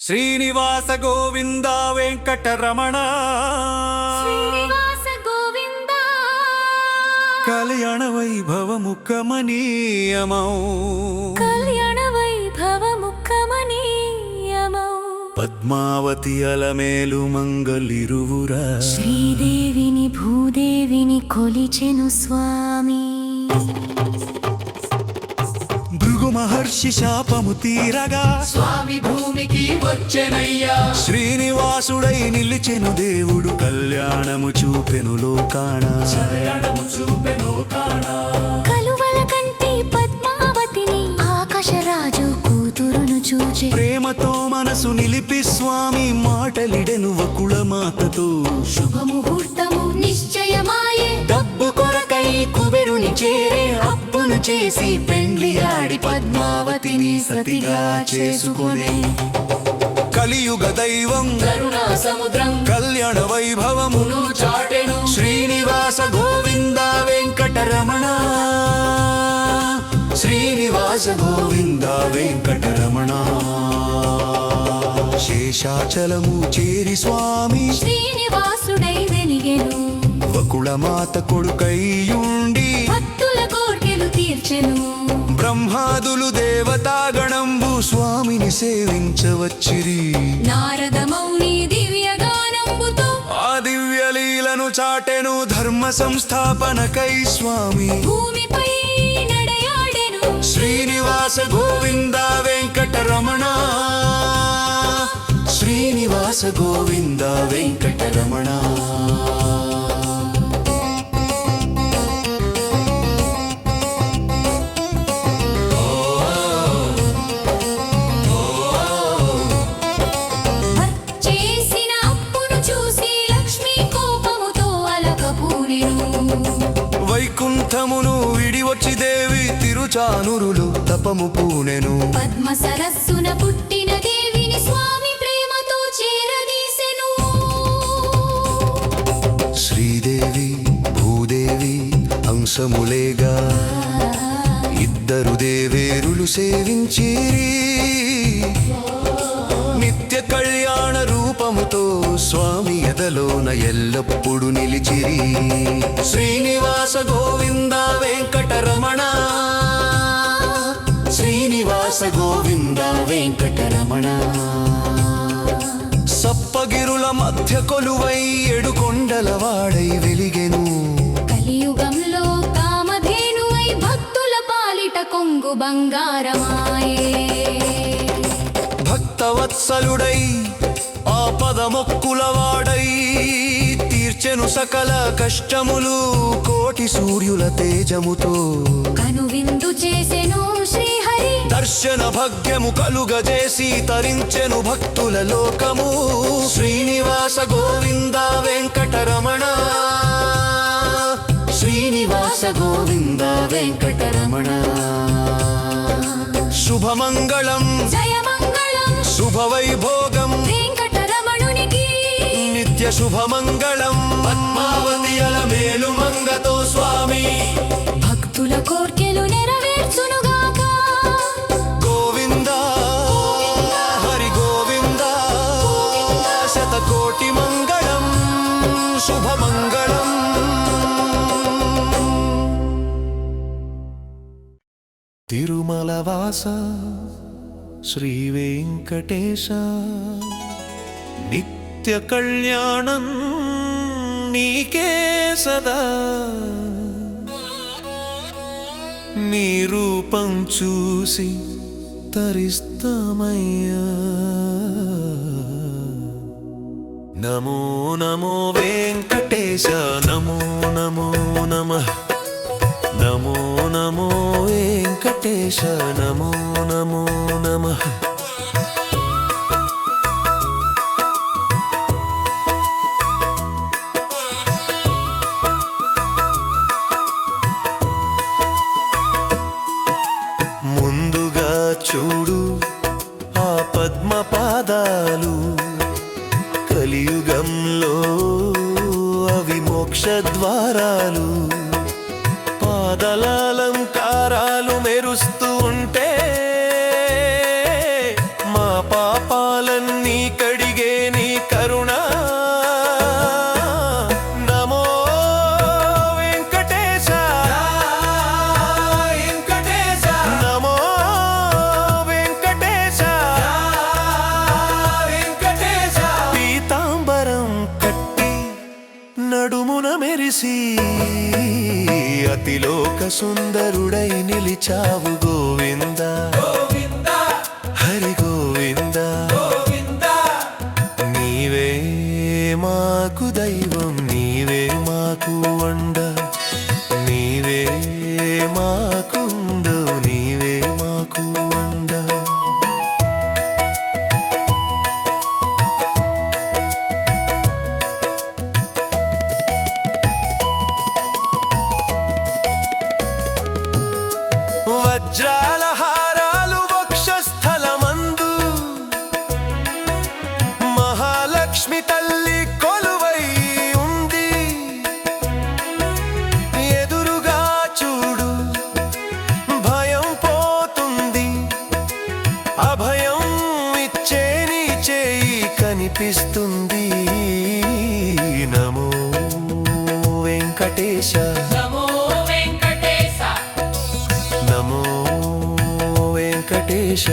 శ్రీనివాస గోవింద వెంకటరమణ. కళ్యాణ వైభవము కమనీయమౌ కళ్యాణ వైభవము కమనీయమౌ పద్మావతి అలమేలు మంగళిరువురా. శ్రీదేవిని భూదేవిని కొలిచెను స్వామి. మహర్షి శాపము తీరగా స్వామి భూమికి వచ్చెనయ్యా. శ్రీనివాసుడై నిలిచెను దేవుడు కళ్యాణము చూపెను లోకాణ కళ్యాణము చూపెను కలువల కంటి పద్మావతిని ఆకాశరాజు కూతురును చూచే. ప్రేమతో మనసు నిలిపి స్వామి మాటలిడెను వకుళమాతతో. శుభముహూర్తము నిశ్చయమాయే. డబ్బు కొరకై కుబెరుని చేరే చేసి పెండ్లి ఆడి పద్మావతిని సతిగా చేసుకునే. కలియుగ దైవం కరుణా సముద్రం కళ్యాణ వైభవమును మును చాటెను. శ్రీనివాస గోవింద వెంకటరమణ. శ్రీనివాస గోవింద వెంకటరమణ. శేషాచలము చేరి స్వామి. శ్రీనివాసుడై వెలిగెను. వకుళమాత కొడుకయ్యుండి భక్తుల తీర్చెను. బ్రహ్మాదులు దేవతాగణంబు స్వామిని సేవించవచ్చిరి. నారద మౌని దివ్య గానంబుతో ఆ దివ్యలీలను చాటెను ధర్మ సంస్థాపనకై స్వామి. భూమిపై నడయాడెను. శ్రీనివాస గోవింద వెంకటరమణ శ్రీనివాస గోవింద వెంకటరమణ దేవి తిరుచానురులు తపము పూనెను. పద్మ సరస్సున పుట్టిన దేవిని స్వామి ప్రేమతో చేరదీసెను. శ్రీదేవి భూదేవి అంశములేగా. ఇద్దరు దేవేరులు సేవించిరి. నిత్య కళ్యాణ రూపముతో స్వామి ఎదలోన ఎల్లప్పుడు నిలిచిరి. శ్రీనివాస గోవింద వెంకటరమణ. శ్రీనివాస గోవింద వెంకటరమణ. సప్పగిరుల మధ్య కొలువై ఏడుకొండల వాడై వెలిగెను. కలియుగంలో కామధేనువై భక్తుల పాలిట కొంగు బంగారమాయే. భక్తవత్సలుడై ఆపద మొక్కుల వాడై తీర్చెను సకల కష్టములు కోటి సూర్యుల తేజముతో. కనువిందు చేసెను శ్రీహరి దర్శన భాగ్యము కలుగజేసి తరించెను భక్తుల లోకము. శ్రీనివాస గోవింద వెంకటరమణ. శ్రీనివాస గోవింద వెంకటరమణ. శుభమంగళం. శుభవైభోగం. నిత్య శుభమంగళం. పద్మావతి అలమేలు మంగతో స్వామి. భక్తుల కోర్కెలు నెరవేర్చునుగాక తిరుమల వాస శ్రీ వెంకటేశ. నిత్య కళ్యాణం నీకే సదా. నీ రూపం చూసి తరిస్తామయ్యా. నమో నమో వెంకటేశ నమో నమో నమ. నమో నమో వెంకటేశ वेङ्कटेश नमो नमो नमः। సుందరుడై నిలిచావు. వెంకటేశ.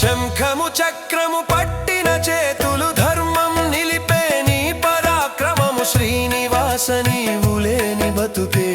శంఖము చక్రము పట్టిన చేతులు ధర్మం నిలిపే నీ పరాక్రమము శ్రీనివాస నీవులేని బతుకే.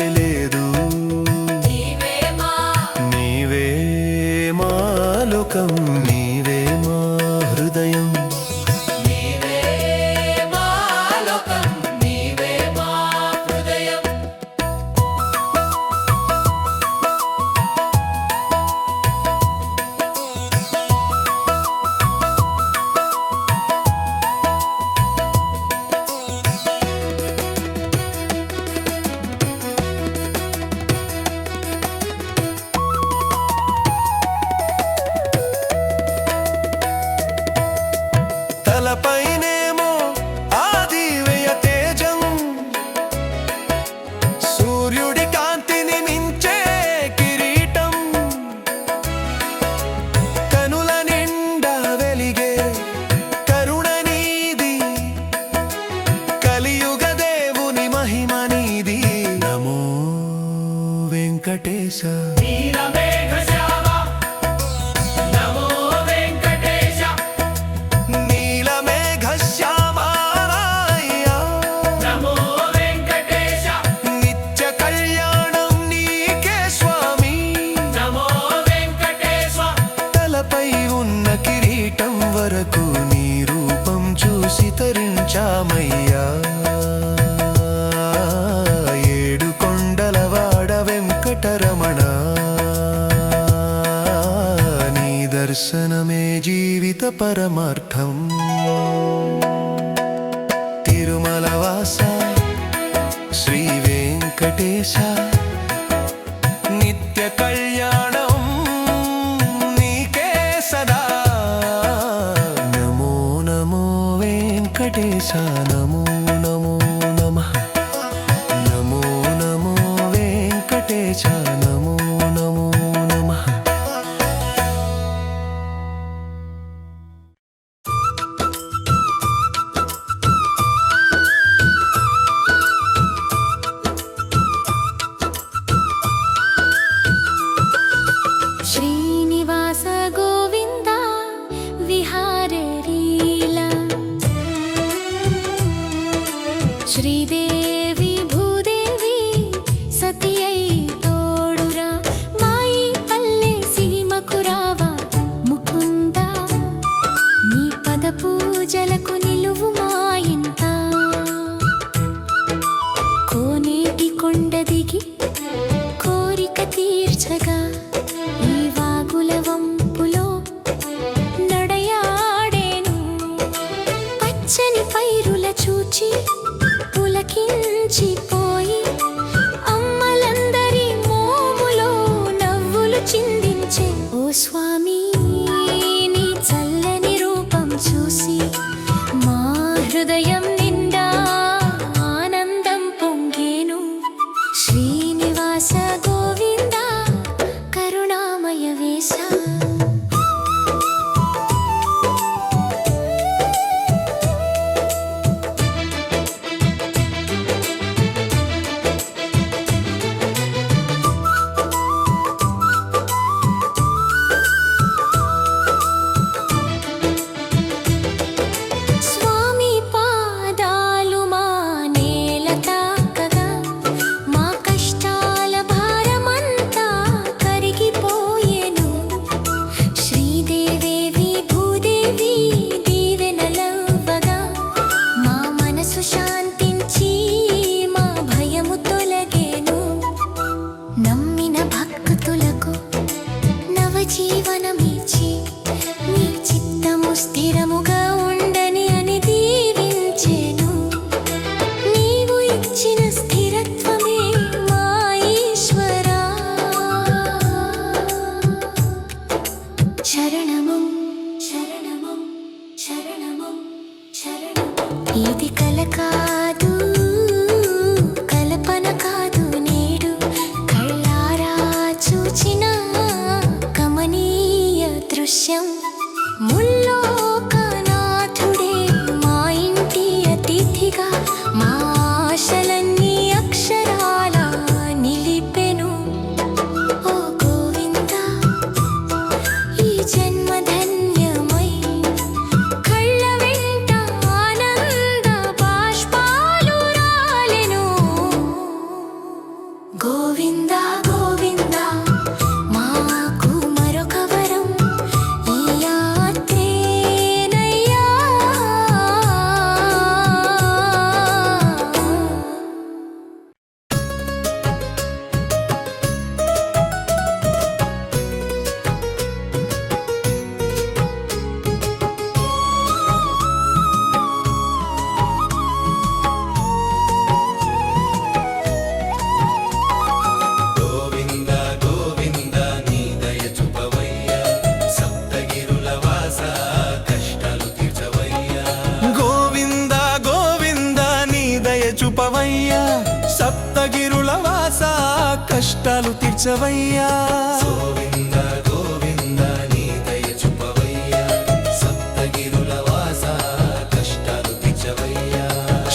కష్టాలు తీర్చవయ్యా.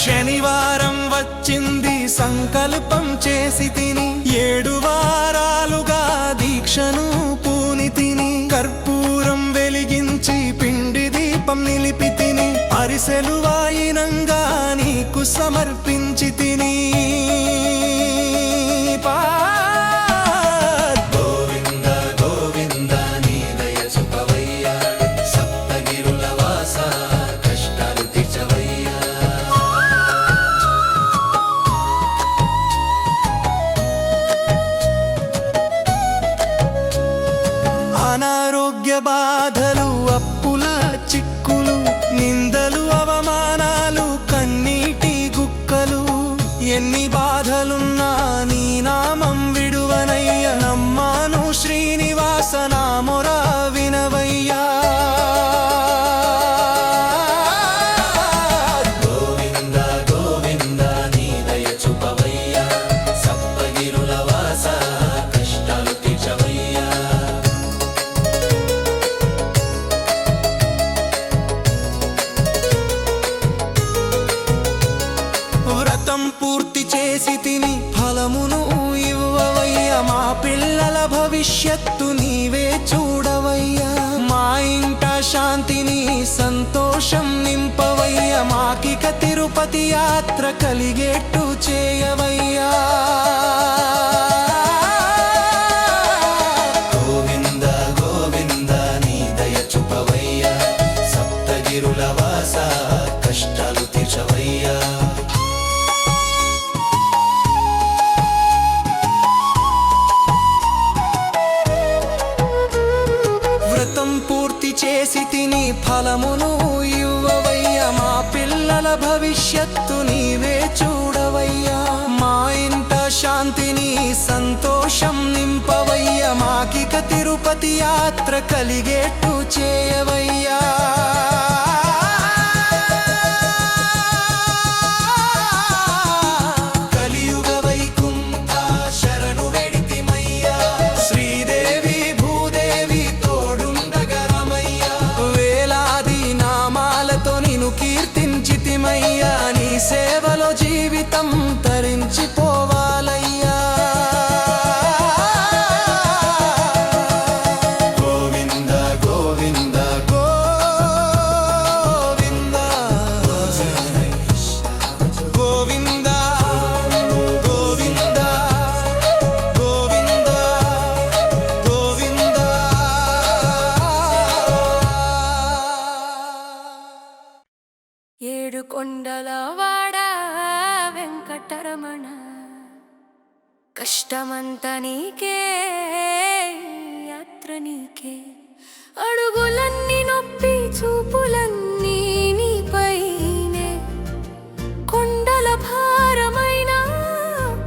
శనివారం వచ్చింది సంకల్పం చేసి తిని ఏడు వారాలుగా దీక్షను పూని తిని కర్పూరం వెలిగించి పిండి దీపం నిలిపి తిని అరిసెలు వాయినంగా నీకు సమర్పించి కలిగేట్టు చేయవ కొండలవాడ వెంకటరమణ. కష్టమంత నీకే యాత్ర నీకే. అడుగులన్నీ నొప్పి చూపులన్నీ నీపైనే. కొండల భారమైన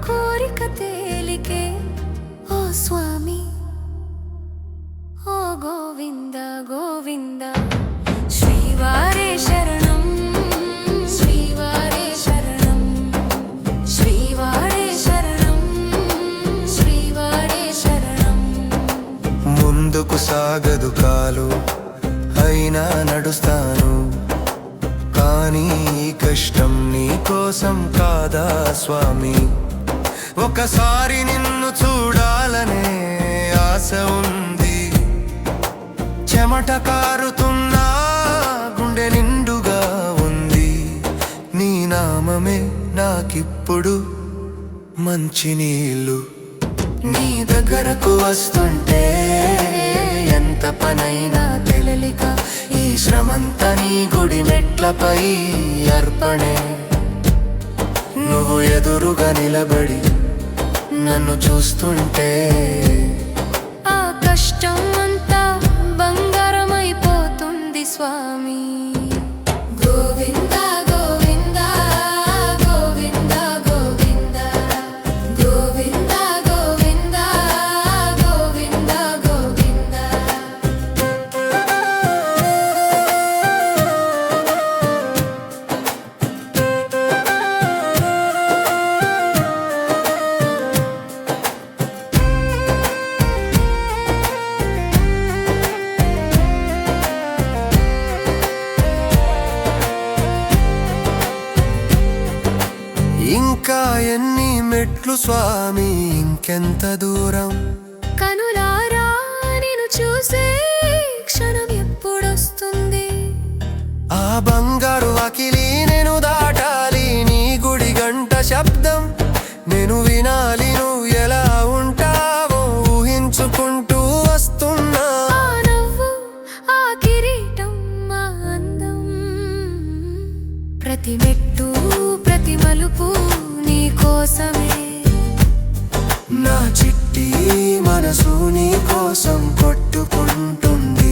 కోరిక తేలికే. ఓ స్వామి ఓ గోవింద గోవింద. శ్రీవారి స్వామి. ఒకసారి నిన్ను చూడాలనే ఆశ ఉంది. చెమట కారుతున్నా గుండె నిండుగా ఉంది. నీ నామమే నాకిప్పుడు మంచి నీళ్ళు. నీ దగ్గరకు వస్తుంటే ఎంత పనైనా తెలలిక ఈ శ్రమంతా నీ గుడి మెట్లపై అర్పణే. నువ్వు ఎదురుగా నిలబడి నన్ను చూస్తుంటే. ఆ కష్టం అంతా బంగారమైపోతుంది స్వామి. మెట్లు స్వామి ఇంకెంత దూరం? కనులారా నేను చూసే క్షణం ఎప్పుడొస్తుంది? ఆ బంగారు అకిలి నేను దాటాలి నీ గుడి గంట శబ్దం. నేను వినాలి నువ్వు ఎలా ఉంటావో ఊహించుకుంటూ వస్తున్నా. ఆ కిరీటం ఆ అందం. ప్రతి మెట్టు ప్రతి మలుపు నీ కోసమే. నా చిట్టి మనసు నీ కోసం కొట్టుకుంటుంది.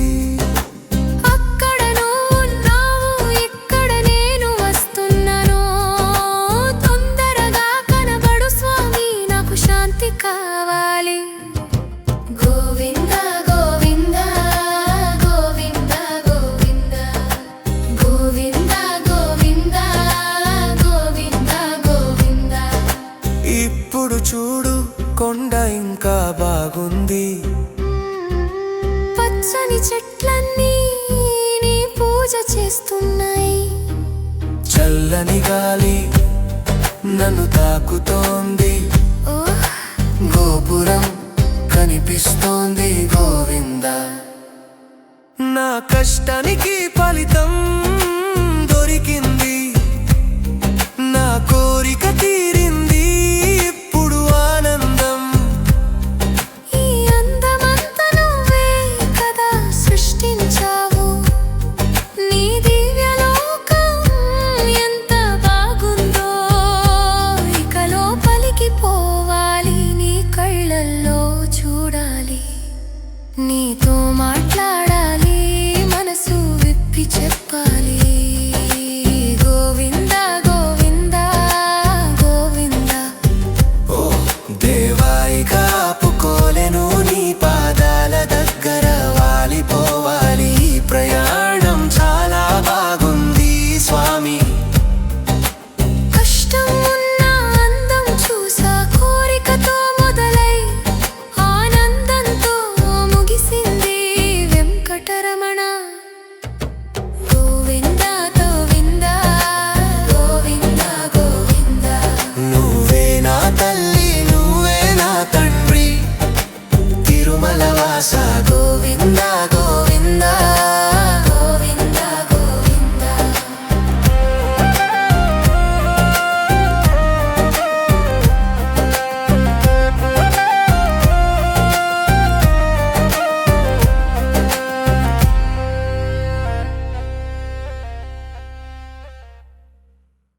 కొండ ఇంకా బాగుంది. పచ్చని చెట్లన్నీ నీ పూజ చేస్తున్నాయి. చల్లని గాలి నన్ను తాకుతోంది. గోపురం కనిపిస్తోంది గోవింద. నా కష్టానికి ఫలితం